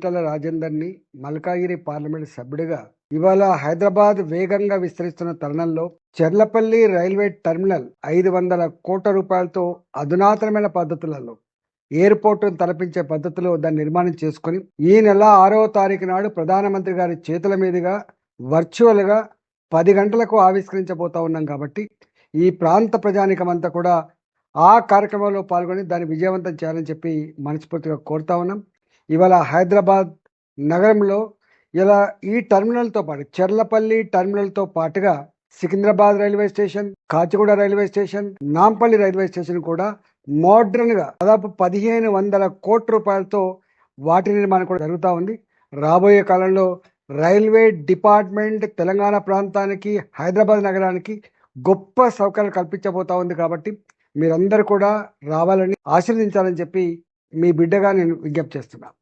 Etela రాజేందర్ని Malkajgiri parliament సభ్యుడిగా ఇవాళ హైదరాబాద్ వేగంగా విస్తరిస్తున్న తరుణంలో చెర్లపల్లి రైల్వే టెర్మినల్ ఐదు వందల కోట్ల రూపాయలతో అధునాతనమైన పద్ధతులలో ఎయిర్పోర్టును తలపించే పద్ధతిలో దాన్ని నిర్మాణం చేసుకుని ఈ నెల ఆరవ తారీఖు నాడు ప్రధానమంత్రి గారి చేతుల మీదుగా వర్చువల్గా పది గంటలకు ఆవిష్కరించబోతా ఉన్నాం కాబట్టి ఈ ప్రాంత ప్రజానికమంతా కూడా ఆ కార్యక్రమంలో పాల్గొని దాన్ని విజయవంతం చేయాలని చెప్పి మనస్ఫూర్తిగా కోరుతా ఉన్నాం. ఇవాళ హైదరాబాద్ నగరంలో ఇలా ఈ టర్మినల్తో పాటు చెర్లపల్లి టర్మినల్తో పాటుగా Secunderabad railway station Kacheguda railway station Nampally railway station కూడా మోడ్రన్గా దాదాపు పదిహేను వందల కోట్ల రూపాయలతో వాటి నిర్మాణం కూడా జరుగుతూ ఉంది. రాబోయే కాలంలో రైల్వే డిపార్ట్మెంట్ తెలంగాణ ప్రాంతానికి హైదరాబాద్ నగరానికి గొప్ప సౌకర్యాలు కల్పించబోతా ఉంది కాబట్టి మీరందరూ కూడా రావాలని ఆశీర్వదించాలని చెప్పి మీ బిడ్డగా నేను విజ్ఞప్తి చేస్తున్నాను